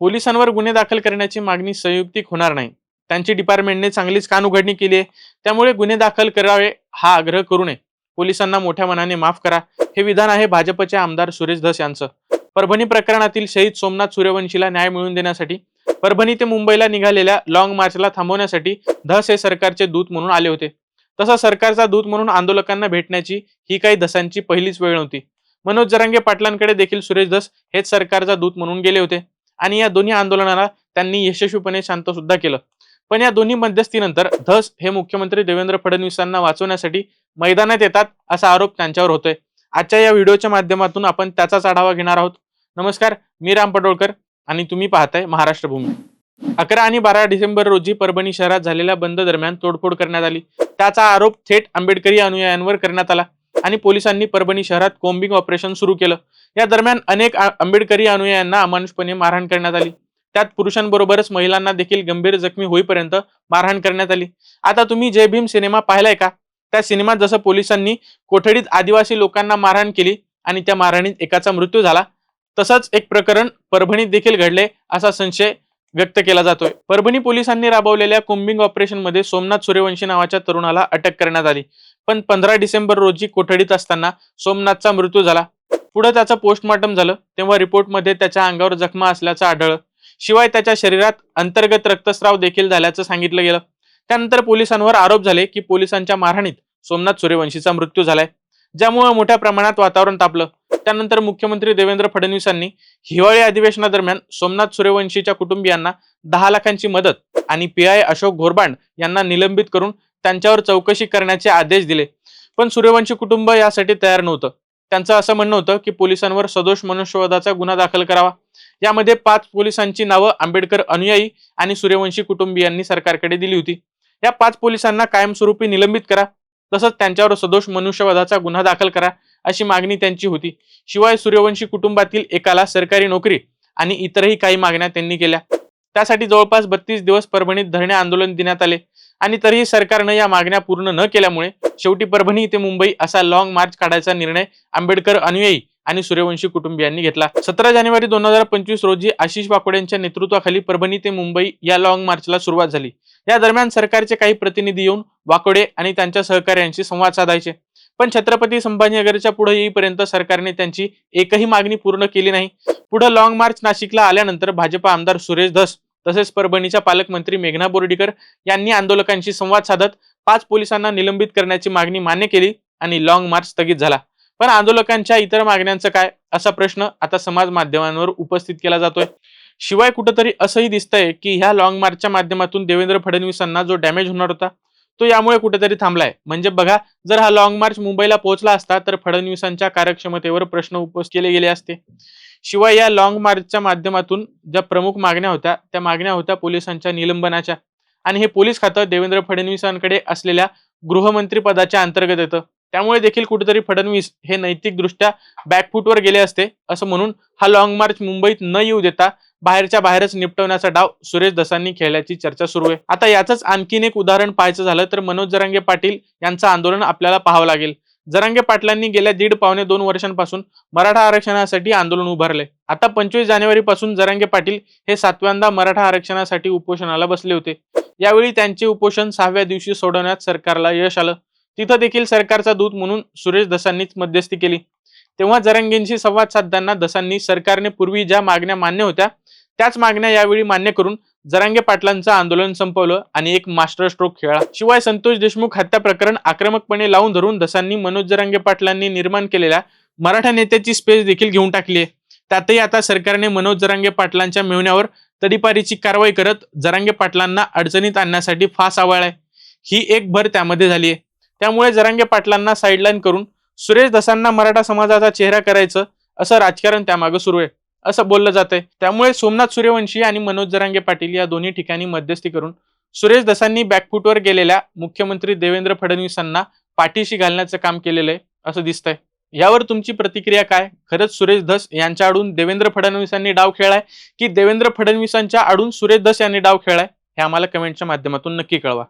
पोलिसांवर गुन्हे दाखल करण्याची मागणी संयुक्तिक होणार नाही. त्यांची डिपार्टमेंटने चांगलीच कान उघडणी केली आहे त्यामुळे गुन्हे दाखल करावे हा आग्रह करू नये. पोलिसांना मोठ्या मनाने माफ करा. हे विधान आहे भाजपचे आमदार सुरेश धस यांचं. परभणी प्रकरणातील शहीद सोमनाथ सूर्यवंशीला न्याय मिळवून देण्यासाठी परभणी ते मुंबईला निघालेल्या लॉंग मार्चला थांबवण्यासाठी धस हे सरकारचे दूत म्हणून आले होते. तसा सरकारचा दूत म्हणून आंदोलकांना भेटण्याची ही काही धसांची पहिलीच वेळ नव्हती. मनोज जरांगे पाटलांकडे देखील सुरेश धस हेच सरकारचा दूत म्हणून गेले होते. आणि या दोन्ही आंदोलनाला त्यांनी यशस्वीपणे शांत सुद्धा केलं. पण या दोन्ही मध्यस्थीनंतर धस हे मुख्यमंत्री देवेंद्र फडणवीसांना वाचवण्यासाठी मैदानात येतात असा आरोप त्यांच्यावर होतोय. आजच्या या व्हिडिओच्या माध्यमातून आपण त्याचाच आढावा घेणार आहोत. नमस्कार मी राम पडोळकर आणि तुम्ही पाहताय महाराष्ट्र भूमी अकरा आणि बारा डिसेंबर रोजी परभणी शहरात झालेल्या बंद दरम्यान तोडफोड करण्यात आली. त्याचा आरोप थेट आंबेडकरी अनुयायांवर करण्यात आला. आणि पोलिसांनी परभणी शहरात कोम्बिंग ऑपरेशन सुरू केलं. या दरम्यान अनेक आंबेडकरी अनुयायांना अमानुषपणे मारहाण करण्यात आली. त्यात पुरुषांबरोबरच महिलांना देखील गंभीर जखमी होईपर्यंत मारहाण करण्यात आली. आता तुम्ही जय भीम सिनेमा पाहिलाय का? त्या सिनेमात जसं पोलिसांनी कोठडीत आदिवासी लोकांना मारहाण केली आणि त्या मारहाणीत एकाचा मृत्यू झाला तसंच एक प्रकरण परभणीत देखील घडले असा संशय व्यक्त केला जातोय. परभणी पोलिसांनी राबवलेल्या कुंबिंग ऑपरेशनमध्ये सोमनाथ सूर्यवंशी नावाच्या तरुणाला अटक करण्यात आली. पण पंधरा डिसेंबर रोजी कोठडीत असताना सोमनाथचा मृत्यू झाला. पुढे त्याचं पोस्टमॉर्टम झालं. तेव्हा रिपोर्टमध्ये त्याच्या अंगावर जखमा असल्याचं आढळलं. शिवाय त्याच्या शरीरात अंतर्गत रक्तस्राव देखील झाल्याचं सांगितलं गेलं. त्यानंतर पोलिसांवर आरोप झाले की पोलिसांच्या मारहाणीत सोमनाथ सूर्यवंशीचा मृत्यू झालाय. ज्यामुळे मोठ्या प्रमाणात वातावरण तापलं. त्यानंतर मुख्यमंत्री देवेंद्र फडणवीसांनी हिवाळी अधिवेशनादरम्यान सोमनाथ सूर्यवंशीच्या कुटुंबियांना दहा लाखांची मदत आणि पी आय अशोक घोरबांड यांना निलंबित करून त्यांच्यावर चौकशी करण्याचे आदेश दिले. पण सूर्यवंशी कुटुंब यासाठी तयार नव्हतं. त्यांचं असं म्हणणं होतं की पोलिसांवर सदोष मनुष्यवधाचा गुन्हा दाखल करावा. यामध्ये पाच पोलिसांची नावं आंबेडकर अनुयायी आणि सूर्यवंशी कुटुंबियांनी सरकारकडे दिली होती. या पाच पोलिसांना कायमस्वरूपी निलंबित करा. तसंच त्यांच्यावर सदोष मनुष्यवधाचा गुन्हा दाखल करा अशी मागणी त्यांची होती. शिवाय सूर्यवंशी कुटुंबातील एकाला सरकारी नोकरी आणि इतरही काही मागण्या त्यांनी केल्या. त्यासाठी जवळपास बत्तीस दिवस परभणीत धरणे आंदोलन देण्यात आले. आणि तरीही सरकारनं या मागण्या पूर्ण न केल्यामुळे शेवटी परभणी ते मुंबई असा लॉंग मार्च काढायचा निर्णय आंबेडकर अनुयायी आणि सूर्यवंशी कुटुंबियांनी घेतला. सतरा जानेवारी दोन हजार पंचवीस रोजी आशिष वाकोड्यांच्या नेतृत्वाखाली परभणी ते मुंबई या लॉंग मार्चला सुरुवात झाली. या दरम्यान सरकारचे काही प्रतिनिधी येऊन वाकोडे आणि त्यांच्या सहकार्यांशी संवाद साधायचे. पण छत्रपती संभाजीनगरच्या पुढे येईपर्यंत सरकारने त्यांची एकही मागणी पूर्ण केली नाही. पुढे लॉंग मार्च नाशिकला आल्यानंतर भाजपा आमदार सुरेश धस तसेच परभणीच्या पालकमंत्री मेघना बोर्डीकर यांनी आंदोलकांशी संवाद साधत पाच पोलिसांना निलंबित करण्याची मागणी मान्य केली आणि लॉंग मार्च स्थगित झाला. पण आंदोलकांच्या इतर मागण्यांचं काय? असा प्रश्न आता समाज माध्यमांवर उपस्थित केला जातोय. शिवाय कुठंतरी असंही दिसतंय की ह्या लॉंग मार्चच्या माध्यमातून देवेंद्र फडणवीसांना जो डॅमेज होणार होता तो यामुळे कुठेतरी थांबलाय. म्हणजे बघा जर हा लॉंग मार्च मुंबईला पोहोचला असता तर फडणवीसांच्या कार्यक्षमतेवर प्रश्न उपस्थित केले गेले असते. शिवाय या लॉंग मार्चच्या माध्यमातून ज्या प्रमुख मागण्या होत्या त्या मागण्या होत्या पोलिसांच्या निलंबनाच्या. आणि हे पोलीस खातं देवेंद्र फडणवीसांकडे असलेल्या गृहमंत्री पदाच्या अंतर्गत येतं. त्यामुळे देखील कुठेतरी फडणवीस हे नैतिकदृष्ट्या बॅकफूटवर गेले असते असं म्हणून हा लॉंग मार्च मुंबईत न येऊ देता बाहेरच्या बाहेरच निपटवण्याचा डाव सुरेश दसांनी खेळल्याची चर्चा सुरू आहे. आता याचंच आणखीन एक उदाहरण पाहायचं झालं तर मनोज जरांगे पाटील यांचं आंदोलन आपल्याला पाहावं लागेल. जरांगे पाटलांनी गेल्या दीड पावणे दोन वर्षांपासून मराठा आरक्षणासाठी आंदोलन उभारले. आता पंचवीस जानेवारी पासून जरांगे पाटील हे सातव्यांदा मराठा आरक्षणासाठी उपोषणाला बसले होते. यावेळी त्यांचे उपोषण सहाव्या दिवशी सोडवण्यात सरकारला यश आलं. तिथं देखील सरकारचा दूत म्हणून सुरेश दसांनीच मध्यस्थी केली. तेव्हा जरांगेंशी संवाद साधताना दसांनी सरकारने पूर्वी ज्या मागण्या मान्य होत्या त्याच मागण्या यावेळी मान्य करून जरांगे पाटलांचं आंदोलन संपवलं आणि एक मास्टर स्ट्रोक खेळला. शिवाय संतोष देशमुख हत्या प्रकरण आक्रमकपणे लावून धरून दसांनी मनोज जरांगे पाटलांनी निर्माण केलेल्या मराठा नेत्याची स्पेस देखील घेऊन टाकली आहे. त्यातही आता सरकारने मनोज जरांगे पाटलांच्या मिळवण्यावर तडीपारीची कारवाई करत जरांगे पाटलांना अडचणीत आणण्यासाठी फास आवळलाय. ही एक भर त्यामध्ये झाली आहे. त्यामुळे जरांगे पाटलांना साईडलाईन करून सुरेश दसांना मराठा समाजाचा चेहरा करायचं असं राजकारण त्यामागे सुरू आहे. असं बोललं जातंय. त्यामुळे सोमनाथ सूर्यवंशी आणि मनोज जरांगे पाटील या दोन्ही ठिकाणी मध्यस्थी करून सुरेश दसांनी बॅकफूटवर गेलेल्या मुख्यमंत्री देवेंद्र फडणवीसांना पाठीशी घालण्याचं काम केलेलं आहे असं दिसतंय. यावर तुमची प्रतिक्रिया काय? खरंच सुरेश धस यांच्या आडून देवेंद्र फडणवीसांनी डाव खेळलाय की देवेंद्र फडणवीसांच्या आडून सुरेश धस यांनी डाव खेळलाय? हे आम्हाला कमेंटच्या माध्यमातून नक्की कळवा.